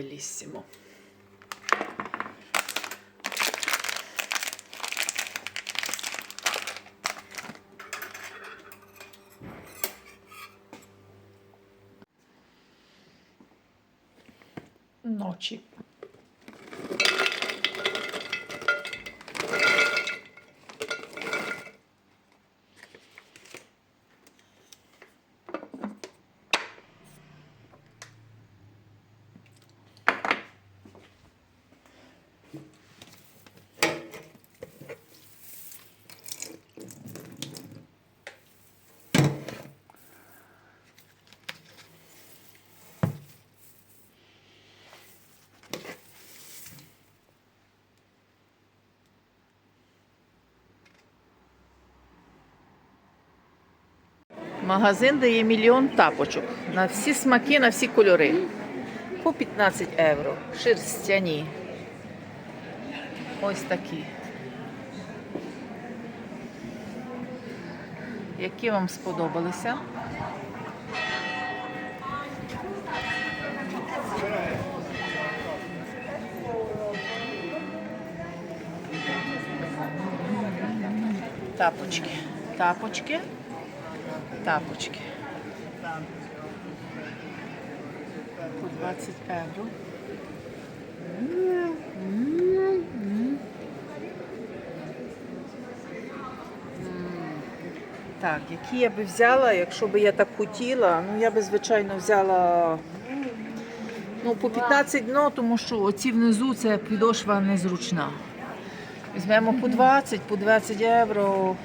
bellissimo. Noci. Магазин дає мільйон тапочок на всі смаки, на всі кольори. По 15 євро. Шерстяні. Ось такі. Які вам сподобалися? Тапочки. Тапочки. Тапочки. По 20 євро. Так, які я би взяла, якщо би я так хотіла, ну я би, звичайно, взяла ну, по 15 дно, тому що оці внизу це підошва незручна. Візьмемо по 20, по 20 євро.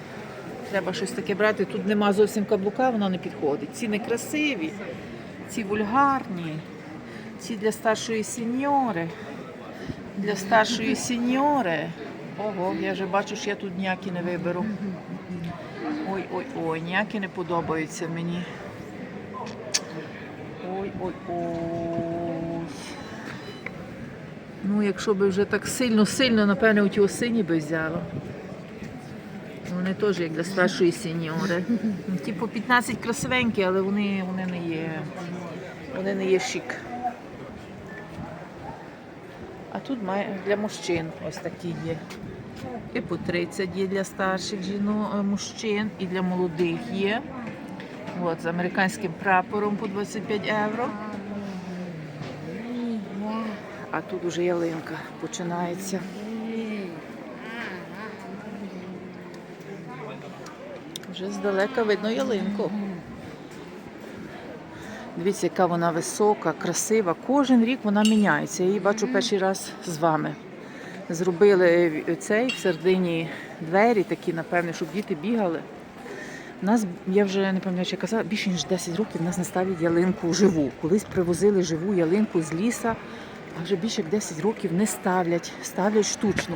Треба щось таке брати. Тут нема зовсім каблука, воно не підходить. Ці не красиві, ці вульгарні, ці для старшої сеньори. Для старшої сеньори. Ого, я вже бачу, що я тут ніякі не виберу. Ой-ой-ой, ніякі не подобаються мені. Ой-ой-ой. Ну, якщо би вже так сильно-сильно, напевне, у ті осині би взяла. Вони теж як для старшої сеньори. Ну, Ті по 15 красивенькі, але вони, вони не є. Вони не є шик. А тут має для мужчин ось такі є. І по 30 є для старших жінок, е, мужчин, і для молодих є. От, з американським прапором по 25 євро. А тут уже ялинка починається. Вже здалека видно ялинку. Дивіться, яка вона висока, красива. Кожен рік вона міняється. Я її бачу перший раз з вами. Зробили цей в середині двері такі, напевне, щоб діти бігали. У нас, я вже не пам'ятаю, чи казала, більше ніж 10 років нас не ставлять ялинку живу. Колись привозили живу ялинку з ліса, а вже більше як 10 років не ставлять, ставлять штучну.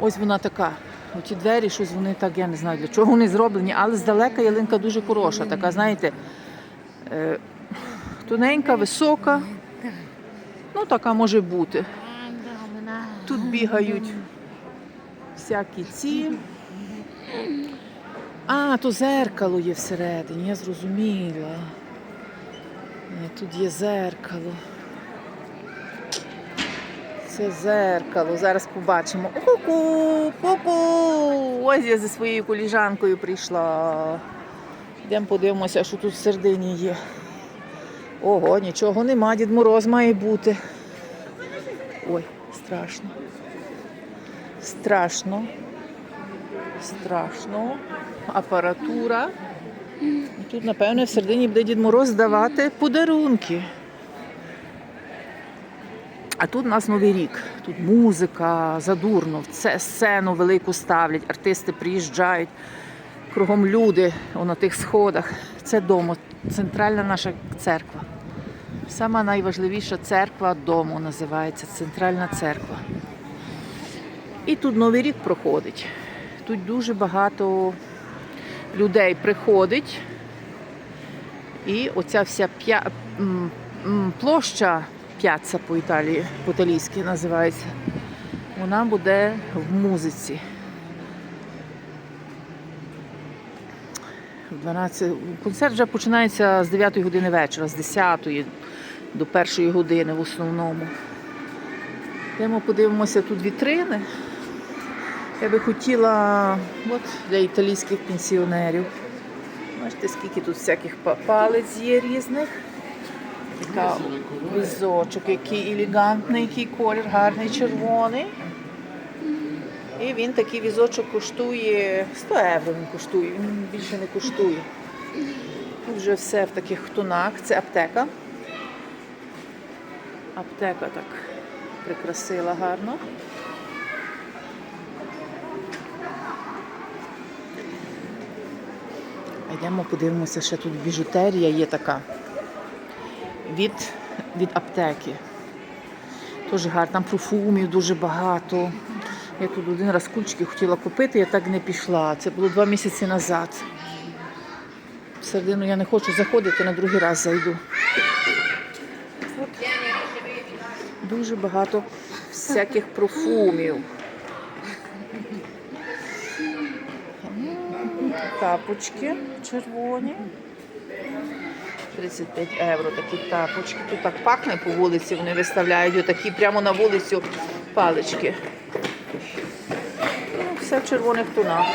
Ось вона така. Оті двері, щось вони так, я не знаю для чого вони зроблені, але здалека ялинка дуже хороша. Така, знаєте, е, тоненька, висока. Ну, така може бути. Тут бігають всякі ці. А, то зеркало є всередині, я зрозуміла. Е, Тут є зеркало. Це зеркало. Зараз побачимо. Ку-ку, ку-ку. Ось я зі своєю коліжанкою прийшла. Йдемо подивимося, що тут всередині є. Ого, нічого нема, Дід Мороз має бути. Ой, страшно. Страшно. Страшно. Апаратура. Тут, напевно, всередині буде Дід Мороз здавати подарунки. А тут у нас новий рік. Тут музика, задурно, це сцену велику ставлять, артисти приїжджають, кругом люди о, на тих сходах. Це домо, центральна наша церква. Сама найважливіша церква дому називається Центральна церква. І тут Новий рік проходить. Тут дуже багато людей приходить. І оця вся п'я... площа п'яцца по Італії, по-італійськи називається. Вона буде в музиці. В 12... Концерт вже починається з 9 години вечора, з 10. до першої години в основному. Йдемо подивимося тут вітрини. Я би хотіла от, для італійських пенсіонерів. Бачите, скільки тут всяких палець є різних. Така візочок, який елегантний, який колір, гарний червоний. І він такий візочок коштує 100 євро він коштує, він більше не коштує. Тут вже все в таких тонах. Це аптека. Аптека так прикрасила гарно. Йдемо подивимося, ще тут біжутерія є така від, від аптеки. Дуже гарно, там парфумів дуже багато. Я тут один раз кульчики хотіла купити, я так не пішла. Це було два місяці назад. В середину я не хочу заходити, на другий раз зайду. Дуже багато всяких парфумів. Тапочки червоні. 35 євро такі тапочки. Тут так пахне по вулиці, вони виставляють отакі прямо на вулицю палички. Ну, все в червоних тонах.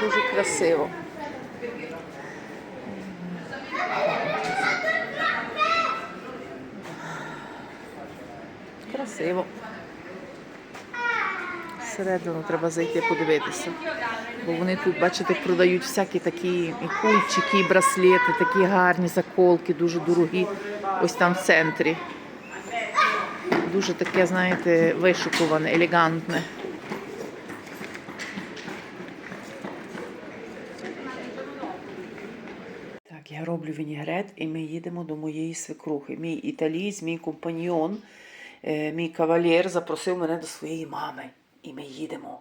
Дуже красиво. Красиво. Всередину треба зайти подивитися. Бо вони тут, бачите, продають всякі такі і кульчики, і браслети, такі гарні заколки, дуже дорогі. Ось там в центрі. Дуже таке, знаєте, вишукуване, елегантне. Так, я роблю вінігрет і ми їдемо до моєї свекрухи. Мій італієць, мій компаньйон, е, мій кавалєр запросив мене до своєї мами. І ми їдемо.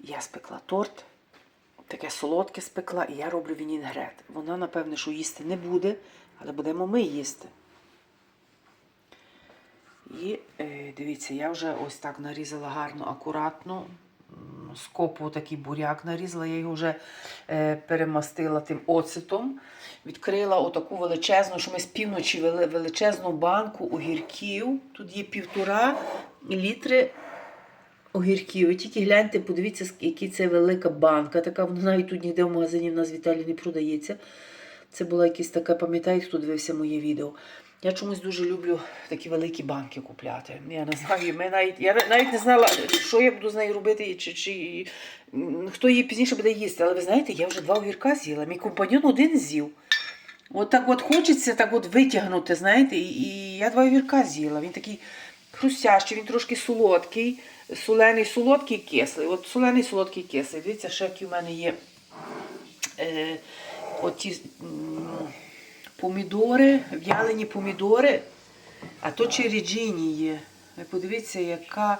Я спекла торт, таке солодке спекла, і я роблю вінігрет. Вона, напевне, що їсти не буде, але будемо ми їсти. І е, дивіться, я вже ось так нарізала гарно, акуратно. М, З копу такий буряк нарізала, я його вже е, перемастила тим оцетом. Відкрила отаку величезну, що ми з півночі вели величезну банку огірків. Тут є півтора літри огірків. Ви тільки гляньте, подивіться, які це велика банка. Така вона навіть тут ніде в магазині в нас в Італії не продається. Це була якась така, пам'ятаєте, хто дивився моє відео. Я чомусь дуже люблю такі великі банки купляти. Я не знаю, ми навіть, я навіть не знала, що я буду з нею робити, чи, чи хто її пізніше буде їсти. Але ви знаєте, я вже два огірка з'їла. Мій компаньон один з'їв. От так от хочеться так от витягнути, знаєте, і, і я два огірка з'їла. Він такий хрустящий, він трошки солодкий, солений, солодкий, кислий. От солений, солодкий, кислий. Дивіться, ще які в мене є е, оті помідори, в'ялені помідори, а то череджіні є. Ви подивіться, яка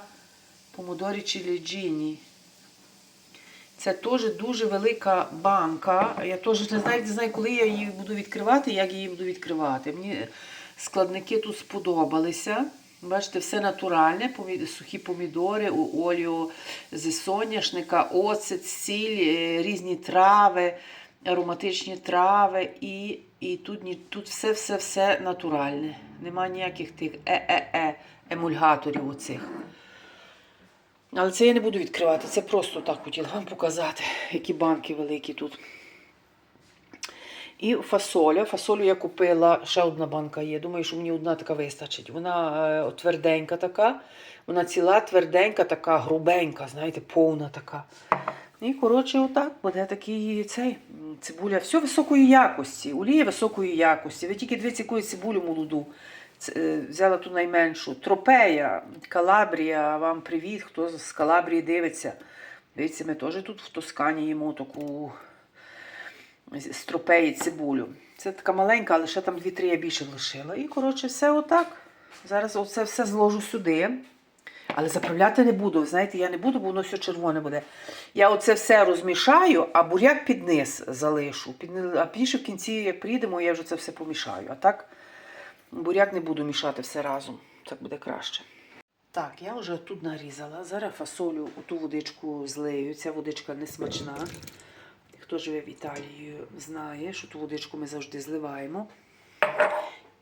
помідори череджіні. Це теж дуже велика банка. Я теж не знаю, не знаю, коли я її буду відкривати, як я її буду відкривати. Мені складники тут сподобалися. Бачите, все натуральне, сухі помідори, у олію з соняшника, оцет, сіль, е, різні трави, ароматичні трави. І, і тут, тут все-все-все натуральне. Нема ніяких тих е-е-е емульгаторів оцих. Але це я не буду відкривати. Це просто так хотіла вам показати, які банки великі тут. І фасоля. Фасолю я купила, ще одна банка є. Думаю, що мені одна така вистачить. Вона е, тверденька така, вона ціла, тверденька, така, грубенька, знаєте, повна така. І, коротше, отак буде такий цей цибуля. Все високої якості. Олія високої якості. Ви тільки дивіться, яку цибулю молоду. Е, Взяла ту найменшу. Тропея, Калабрія, вам привіт, хто з Калабрії дивиться. Дивіться, ми теж тут в Тоскані їмо таку з цибулю. Це така маленька, але ще там дві-три я більше лишила. І, коротше, все отак. Зараз оце все зложу сюди. Але заправляти не буду. Знаєте, я не буду, бо воно все червоне буде. Я оце все розмішаю, а буряк під низ залишу. А пізніше в кінці, як приїдемо, я вже це все помішаю. А так буряк не буду мішати все разом. Так буде краще. Так, я вже тут нарізала. Зараз фасолю у ту водичку злию. Ця водичка не смачна. Хто живе в Італії, знає, що ту водичку ми завжди зливаємо.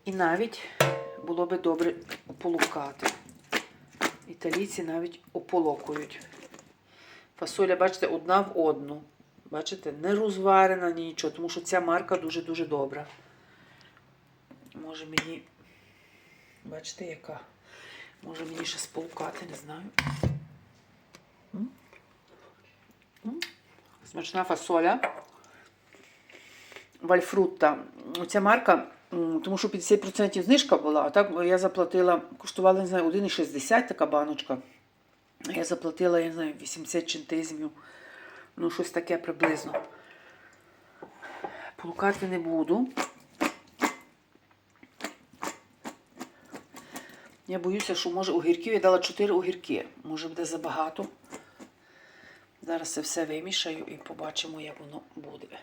І навіть було би добре ополукати. Італійці навіть ополокують. Фасоля, бачите, одна в одну. Бачите, не розварена, нічого, тому що ця марка дуже-дуже добра. Може мені. Бачите, яка? Може мені ще сполукати, не знаю. М? М? Смачна фасоля. Вальфрутта. Ця марка, тому що 50% знижка була, а так я заплатила, коштувала, не знаю, 1,60 така баночка. Я заплатила, я не знаю, 80 чентизмів. Ну, щось таке приблизно. Полукати не буду. Я боюся, що може огірків. Я дала 4 огірки. Може буде забагато. Зараз це все вимішаю і побачимо, як воно буде.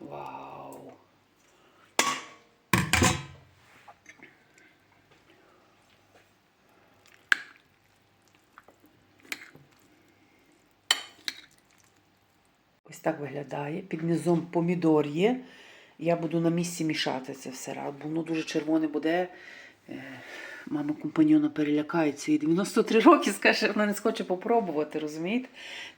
Вау! Ось так виглядає. Під низом помідор є. Я буду на місці мішати це все раз, бо воно дуже червоне буде. Мама компаньона перелякається. І 93 роки скаже, вона не схоче попробувати, розумієте?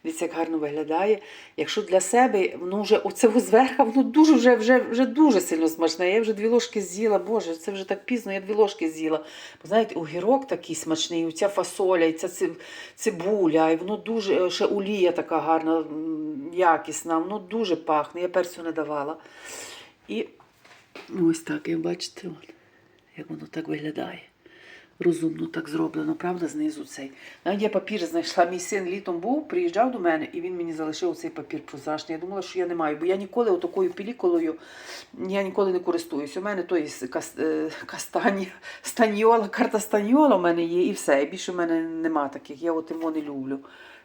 Дивіться, як гарно виглядає. Якщо для себе, воно вже оце зверху, воно дуже вже, вже, вже дуже сильно смачне. Я вже дві ложки з'їла. Боже, це вже так пізно, я дві ложки з'їла. Бо знаєте, огірок такий смачний, оця фасоля, і ця цибуля, і воно дуже е, ще олія така гарна, якісна, воно дуже пахне. Я перцю не давала. І ось так, як бачите, як воно так виглядає. Розумно так зроблено, правда, знизу цей. Навіть я папір знайшла. Мій син літом був, приїжджав до мене, і він мені залишив цей папір прозрачний. Я думала, що я не маю, бо я ніколи отакою пілікулою я ніколи не користуюся. У мене то є е, кастані, станьола, карта станьола у мене є і все. І більше в мене нема таких. Я от його не люблю.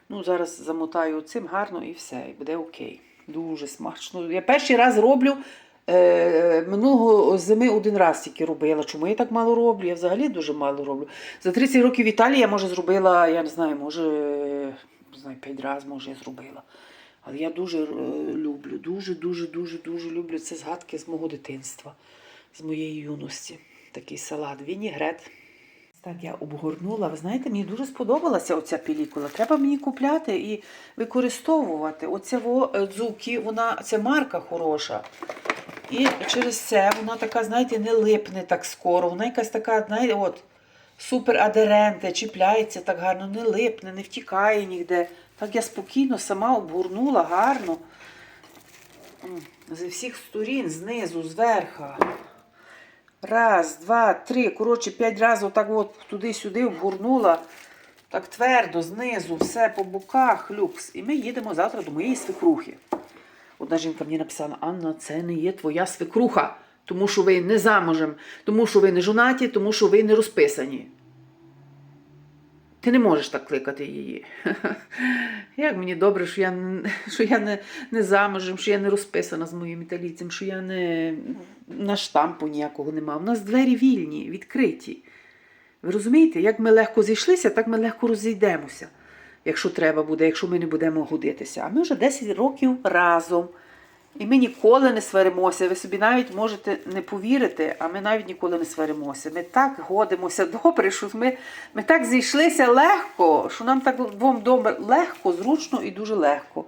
Ну, зараз замотаю цим гарно і все, і буде окей. Дуже смачно. Я перший раз роблю. Е, минулого зими один раз тільки робила. Чому я так мало роблю? Я взагалі дуже мало роблю. За 30 років в Італії я може зробила, я не знаю, може, не знаю, 5 разів може я зробила. Але я дуже е, люблю, дуже, дуже, дуже, люблю. Це згадки з мого дитинства, з моєї юності. Такий салат, вінігрет. Так я обгорнула. Ви знаєте, мені дуже сподобалася оця пелікула. Треба мені купляти і використовувати. Оця во, е, дзукі, вона, це марка хороша. І через це вона така, знаєте, не липне так скоро. Вона якась така, знаєте, от, супер адеренте, чіпляється так гарно, не липне, не втікає ніде. Так я спокійно сама обгорнула гарно. Зі всіх сторін, знизу, зверху. Раз, два, три. Коротше, п'ять разів так от туди-сюди обгорнула. Так твердо, знизу, все по боках, люкс. І ми їдемо завтра до моєї свекрухи. Одна жінка мені написала: Анна, це не є твоя свекруха, тому що ви не замужем, тому що ви не жонаті, тому що ви не розписані. Ти не можеш так кликати її. Як мені добре, що я, не- що я не, не замужем, що я не розписана з моїм італійцем, що я не на штампу ніякого нема. У нас двері вільні, відкриті. Ви розумієте, як ми легко зійшлися, так ми легко розійдемося, якщо треба буде, якщо ми не будемо годитися. А ми вже 10 років разом. І ми ніколи не сваримося. Ви собі навіть можете не повірити, а ми навіть ніколи не сваримося. Ми так годимося добре, що ми, ми так зійшлися легко, що нам так двом добре легко, зручно і дуже легко.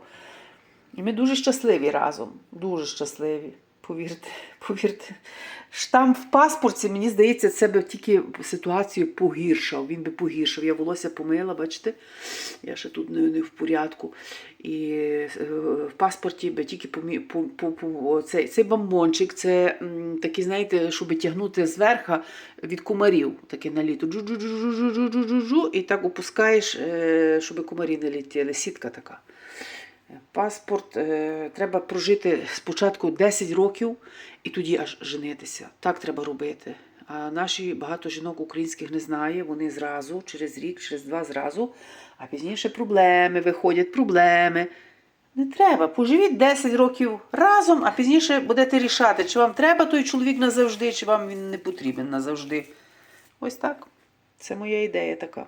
І ми дуже щасливі разом. Дуже щасливі. Повірте, повірте. Штамп в паспорті, мені здається, це би тільки ситуацію погіршав. Він би погіршив. Я волосся помила, бачите? Я ще тут не, не в порядку. І е, в паспорті би тільки помі, по, по, по, цей, цей бомбончик, це такий, знаєте, щоб тягнути зверху від кумарів, таке на літо. Джу-джу-джу-джу-джу-джу-джу, і так опускаєш, е, щоб комарі не летіли. Сітка така. Паспорт е, треба прожити спочатку 10 років і тоді аж женитися. Так треба робити. А наші багато жінок українських не знає, вони зразу, через рік, через два зразу, а пізніше проблеми виходять, проблеми. Не треба. Поживіть 10 років разом, а пізніше будете рішати, чи вам треба той чоловік назавжди, чи вам він не потрібен назавжди. Ось так. Це моя ідея така.